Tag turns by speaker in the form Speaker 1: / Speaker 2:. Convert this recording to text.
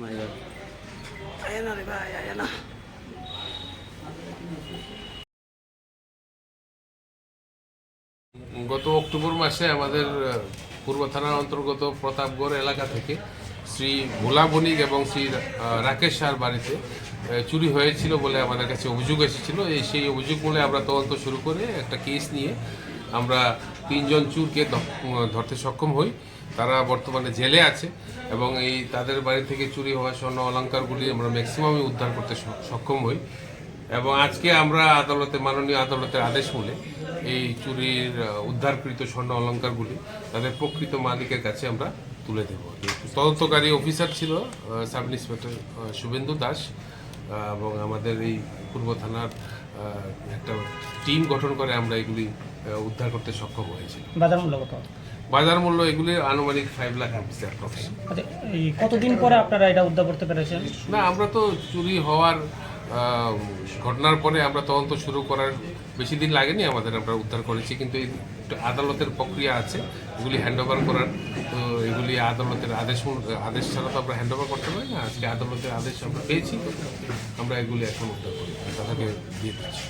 Speaker 1: Oh গত October মাসে আমাদের পূর্ব থানার অন্তর্গত প্রতাপগড় এলাকা থেকে শ্রী ভোলা বণিক এবং শ্রী রাকেশ শাহর বাড়িতে চুরি হয়েছিল বলে আমাদের কাছে অভিযোগ এসেছিল। এই সেই অভিযোগ বলে আমরা তদন্ত শুরু করে একটা কেস নিয়ে আমরা তিনজন চুরকে ধরতে সক্ষম হই। তারা বর্তমানে জেলে আছে এবং এই তাদের বাড়ি থেকে চুরি হওয়া স্বর্ণ অলঙ্কারগুলি আমরা ম্যাক্সিমামই উদ্ধার করতে সক্ষম হই। এবং আজকে আমরা আদালতে, মাননীয় আদালতের আদেশ মূলে এই চুরির উদ্ধারকৃত স্বর্ণ অলঙ্কারগুলি তাদের প্রকৃত মালিকের কাছে আমরা তুলে দেব। তদন্তকারী অফিসার ছিল সাব ইন্সপেক্টর শুভেন্দু দাস এবং আমাদের এই পূর্ব থানার একটা টিম গঠন করে আমরা এগুলি উদ্ধার করতে সক্ষম হয়েছি
Speaker 2: বাজার মূল্য কত?
Speaker 1: বাজার মূল্য এগুলি আনুমানিক ফাইভ লাখ রুপিস
Speaker 2: কতদিন পরে আপনারা এটা উদ্ধার করতে পেরেছেন?
Speaker 1: না আমরা তো চুরি হওয়ার ঘটনার পরে আমরা তদন্ত শুরু করার বেশি দিন লাগেনি আমাদের আমরা উদ্ধার করেছি কিন্তু এই আদালতের প্রক্রিয়া আছে এগুলি হ্যান্ড ওভার করার। তো এগুলি আদালতের আদেশ আদেশ ছাড়া তো আমরা হ্যান্ড ওভার করতে পারি না আজকে আদালতের আদেশ আমরা পেয়েছি আমরা এগুলি এখন উদ্ধার করি তাদেরকে দিয়ে দিচ্ছি।